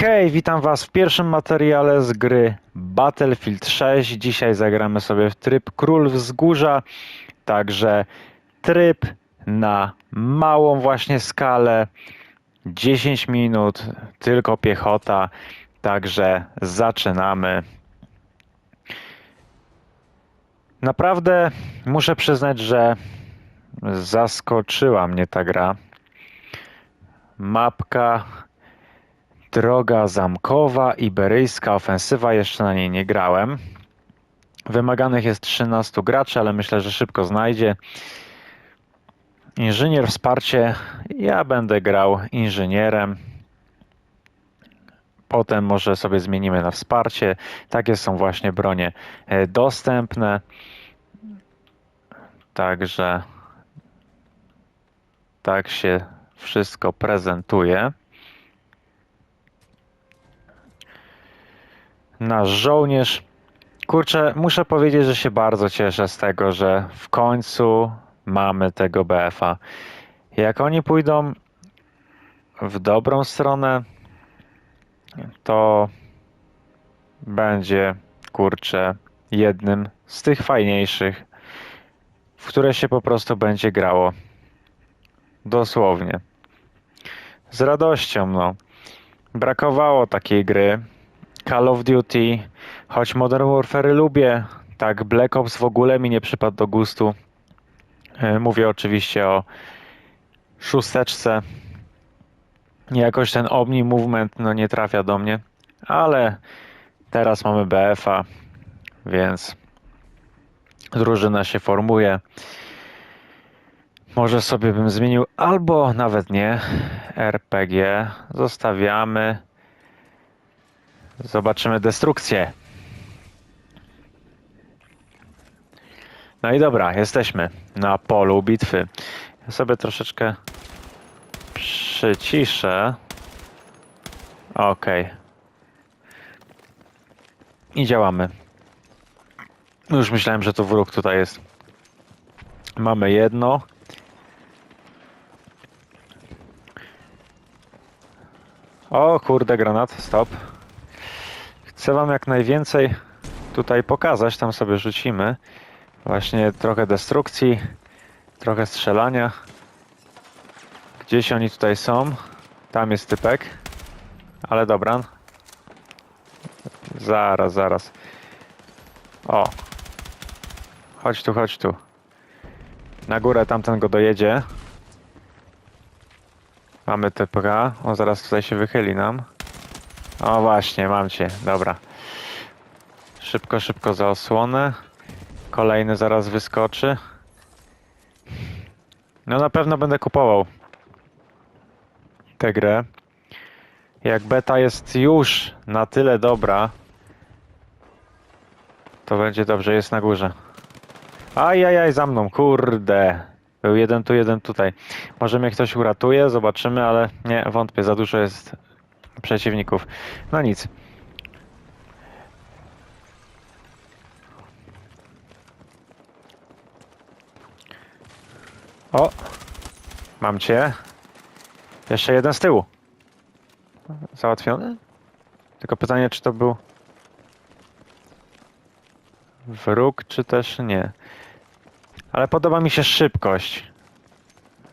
Hej, witam Was w pierwszym materiale z gry Battlefield 6. Dzisiaj zagramy sobie w tryb Król Wzgórza, także tryb na małą właśnie skalę, 10 minut, tylko piechota, także zaczynamy. Naprawdę muszę przyznać, że zaskoczyła mnie ta gra. Mapka Droga zamkowa, iberyjska ofensywa, jeszcze na niej nie grałem. Wymaganych jest 13 graczy, ale myślę, że szybko znajdzie. Inżynier wsparcie, ja będę grał inżynierem. Potem może sobie zmienimy na wsparcie. Takie są właśnie bronie e, dostępne. Także tak się wszystko prezentuje. Nasz żołnierz. Kurczę, muszę powiedzieć, że się bardzo cieszę z tego, że w końcu mamy tego BF-a. Jak oni pójdą w dobrą stronę, to będzie, kurczę, jednym z tych fajniejszych, w które się po prostu będzie grało. Dosłownie. Z radością, no. Brakowało takiej gry, Call of Duty, choć Modern Warfare lubię, tak Black Ops w ogóle mi nie przypadł do gustu. E, Mówię oczywiście o szósteczce. Jakoś ten Omni Movement no nie trafia do mnie, ale teraz mamy BF-a, więc drużyna się formuje. Może sobie bym zmienił, albo nawet nie, RPG. Zostawiamy. Zobaczymy destrukcję. No i dobra, jesteśmy na polu bitwy. Ja sobie troszeczkę przyciszę. Okej. I działamy. Już myślałem, że to wróg tutaj jest. Mamy jedno. O kurde, granat, stop. Chcę wam jak najwięcej tutaj pokazać, tam sobie rzucimy. Właśnie trochę destrukcji, trochę strzelania. Gdzieś oni tutaj są. Tam jest typek. Ale dobra. Zaraz, zaraz. O. Chodź tu, chodź tu. Na górę tamten go dojedzie. Mamy typka. On zaraz tutaj się wychyli nam. O właśnie, mam cię. Dobra. Szybko, szybko za osłonę. Kolejny zaraz wyskoczy. No na pewno będę kupował tę grę. Jak beta jest już na tyle dobra, to będzie dobrze, jest na górze. Ajajaj, za mną, kurde. Był jeden tu, jeden tutaj. Może mnie ktoś uratuje, zobaczymy, ale nie, wątpię, za dużo jest przeciwników. No nic. O! Mam cię. Jeszcze jeden z tyłu. Załatwiony? Tylko pytanie, czy to był wróg, czy też nie. Ale podoba mi się szybkość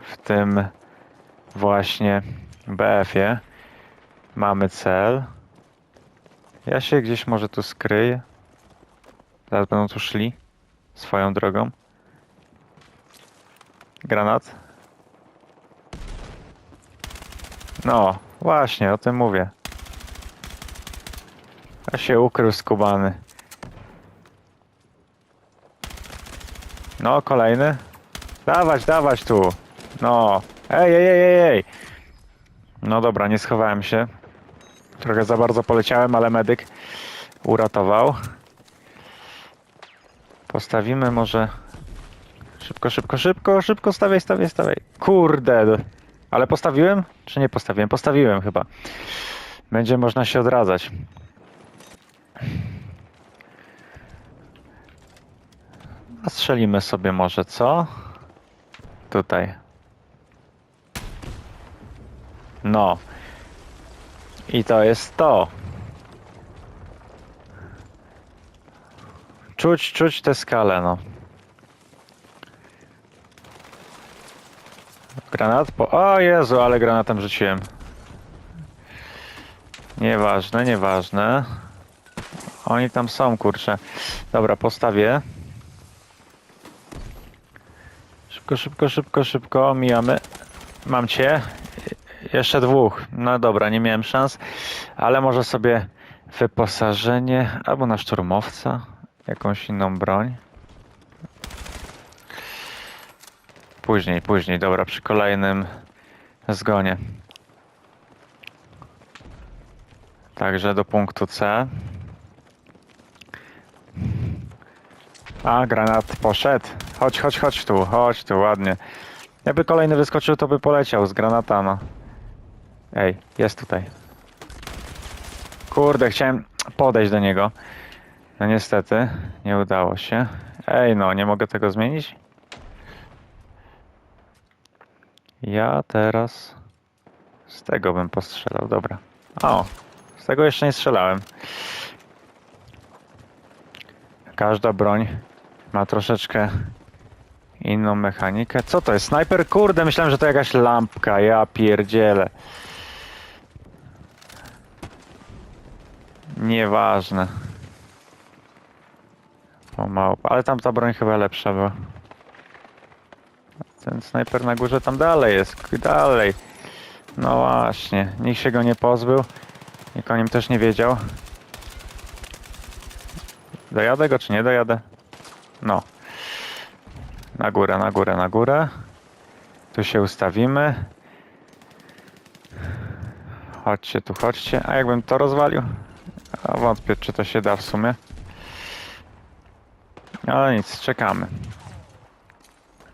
w tym właśnie BF-ie. Mamy cel. Ja się gdzieś może tu skryję. Zaraz będą tu szli swoją drogą. Granat. No, właśnie, o tym mówię. A się ukrył skubany. No, kolejny. Dawać, dawać tu. No. Ej, ej, ej, ej. No dobra, nie schowałem się. Trochę za bardzo poleciałem, ale medyk uratował. Postawimy może... Szybko, szybko, szybko, szybko, stawiaj, stawiaj, stawiaj. Kurde. Ale postawiłem? Czy nie postawiłem? Postawiłem chyba. Będzie można się odradzać. A strzelimy sobie może, co? Tutaj. No. I to jest to. Czuć, czuć tę skalę, no. Granat po... O Jezu, ale granatem rzuciłem. Nieważne, nieważne. Oni tam są, kurczę. Dobra, postawię. Szybko, szybko, szybko, szybko. Mijamy. Mam cię. Jeszcze dwóch. No dobra, nie miałem szans, ale może sobie wyposażenie albo na szturmowca, jakąś inną broń. Później, później, dobra, przy kolejnym zgonie. Także do punktu C. A, granat poszedł. Chodź, chodź, chodź tu, chodź tu, ładnie. Jakby kolejny wyskoczył, to by poleciał z granata, no. Ej, jest tutaj. Kurde, chciałem podejść do niego. No niestety, nie udało się. Ej, no, nie mogę tego zmienić? Ja teraz z tego bym postrzelał, dobra. O, z tego jeszcze nie strzelałem. Każda broń ma troszeczkę inną mechanikę. Co to jest? Snajper? Kurde, myślałem, że to jakaś lampka. Ja pierdzielę. Nieważne. Pomału. Ale tam ta broń chyba lepsza była. Ten snajper na górze tam dalej jest. Dalej. No właśnie. Nikt się go nie pozbył. Nikt o nim też nie wiedział. Dojadę go czy nie dojadę? No. Na górę, na górę, na górę. Tu się ustawimy. Chodźcie tu, chodźcie. A jakbym to rozwalił? A wątpię, czy to się da w sumie. Ale nic, czekamy.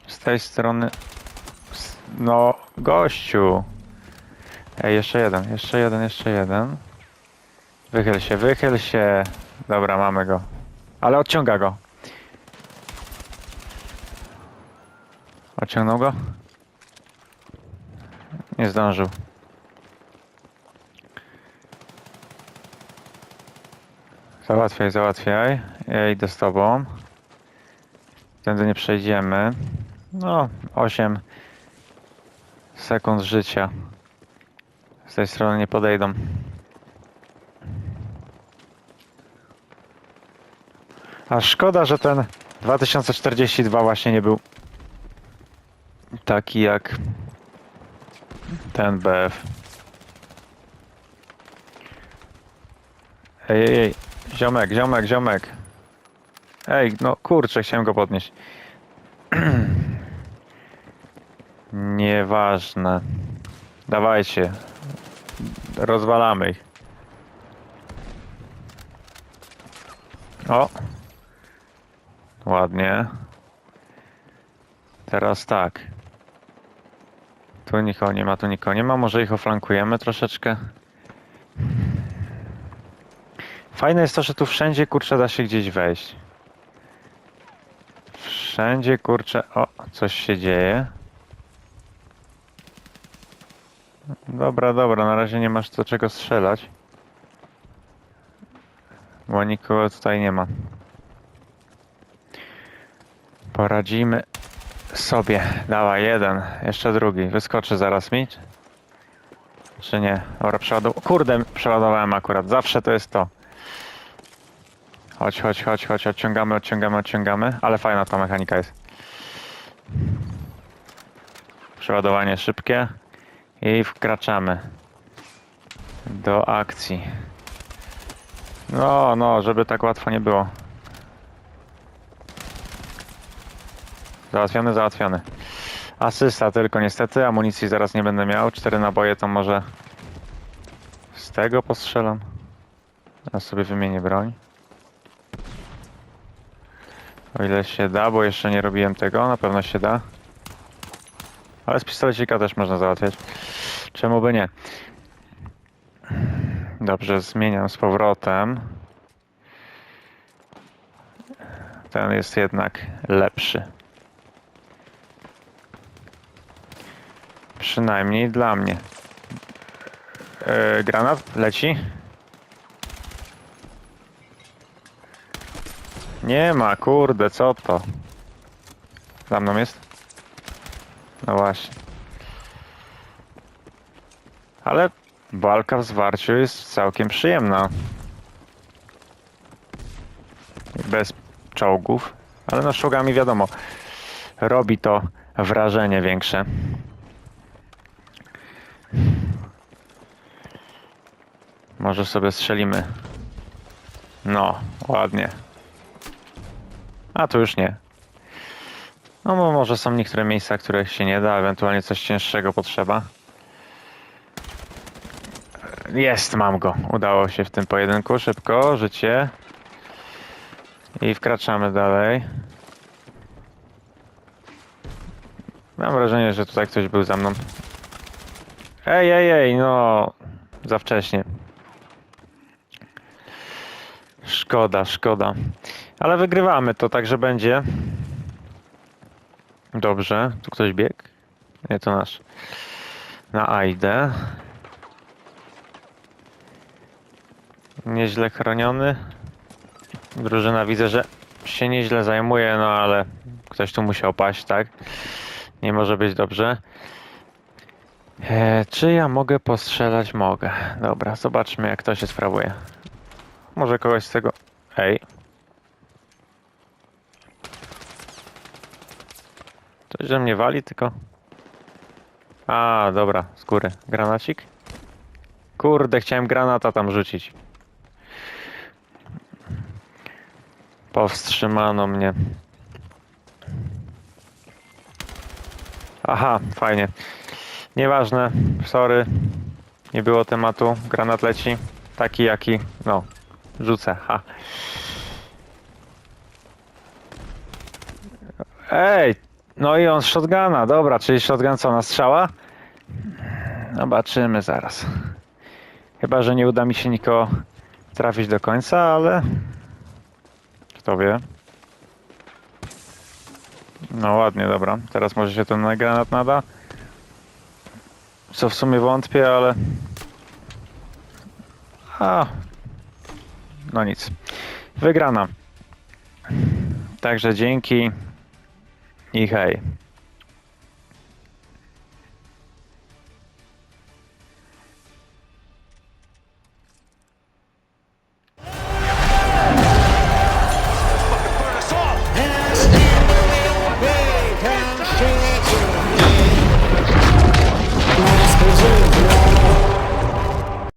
Z tej strony... No, gościu. Ej, jeszcze jeden, jeszcze jeden, jeszcze jeden. Wychyl się, wychyl się. Dobra, mamy go. Ale odciąga go. Odciągnął go? Nie zdążył. Załatwiaj, załatwiaj. Ja idę z tobą. Tędy nie przejdziemy. No, 8 sekund życia. Z tej strony nie podejdą. A szkoda, że ten 2042 właśnie nie był taki jak ten BF. Ej, ej, ej, ziomek, ziomek, ziomek. Ej, no kurczę, chciałem go podnieść. Nieważne. Dawajcie. Rozwalamy ich. O. Ładnie. Teraz tak. Tu nikogo nie ma, tu nikogo nie ma. Może ich oflankujemy troszeczkę. Fajne jest to, że tu wszędzie kurczę da się gdzieś wejść. Wszędzie kurczę. O, coś się dzieje. Dobra, dobra, na razie nie masz do czego strzelać. Bo nikogo tutaj nie ma. Poradzimy sobie. Dawaj, jeden. Jeszcze drugi. Wyskoczy zaraz mi. Czy nie? Dobra, przeładow... Kurde, przeładowałem akurat. Zawsze to jest to. Chodź, chodź, chodź, chodź. Odciągamy, odciągamy, odciągamy. Ale fajna ta mechanika jest. Przeładowanie szybkie. I wkraczamy do akcji. No, no, żeby tak łatwo nie było. Załatwiony, załatwiony. Asysta tylko niestety, amunicji zaraz nie będę miał. Cztery naboje to może z tego postrzelam. Ja sobie wymienię broń. O ile się da, bo jeszcze nie robiłem tego, na pewno się da. Ale z pistolecika też można załatwiać. Czemu by nie? Dobrze, zmieniam z powrotem. Ten jest jednak lepszy. Przynajmniej dla mnie. E, granat leci. Nie ma, kurde, co to? Za mną jest? No właśnie. Ale walka w zwarciu jest całkiem przyjemna. Bez czołgów, ale no czołgami wiadomo, robi to wrażenie większe. Może sobie strzelimy. No, ładnie. A tu już nie. No może są niektóre miejsca, których się nie da, ewentualnie coś cięższego potrzeba. Jest, mam go. Udało się w tym pojedynku. Szybko, życie. I wkraczamy dalej. Mam wrażenie, że tutaj ktoś był za mną. Ej, ej, ej, no. Za wcześnie. Szkoda, szkoda. Ale wygrywamy to, także będzie. Dobrze. Tu ktoś biegł? Nie, to nasz. Na Aidę. Nieźle chroniony. Drużyna widzę, że się nieźle zajmuje, no ale ktoś tu musiał paść, tak? Nie może być dobrze. E, czy ja mogę postrzelać? Mogę. Dobra, zobaczmy jak to się sprawuje. Może kogoś z tego... Ej. Coś, że mnie wali, tylko... A, dobra, z góry. Granacik? Kurde, chciałem granata tam rzucić. Powstrzymano mnie. Aha, fajnie. Nieważne, sorry. Nie było tematu. Granat leci. Taki jaki. No, rzucę. Ha. Ej! No i on shotguna. Dobra, czyli shotgun co, na strzała? Zobaczymy zaraz. Chyba, że nie uda mi się nikogo trafić do końca, ale... Kto wie. No ładnie, dobra. Teraz może się ten na granat nada. Co w sumie wątpię, ale... A. No nic. Wygrana. Także dzięki i hej.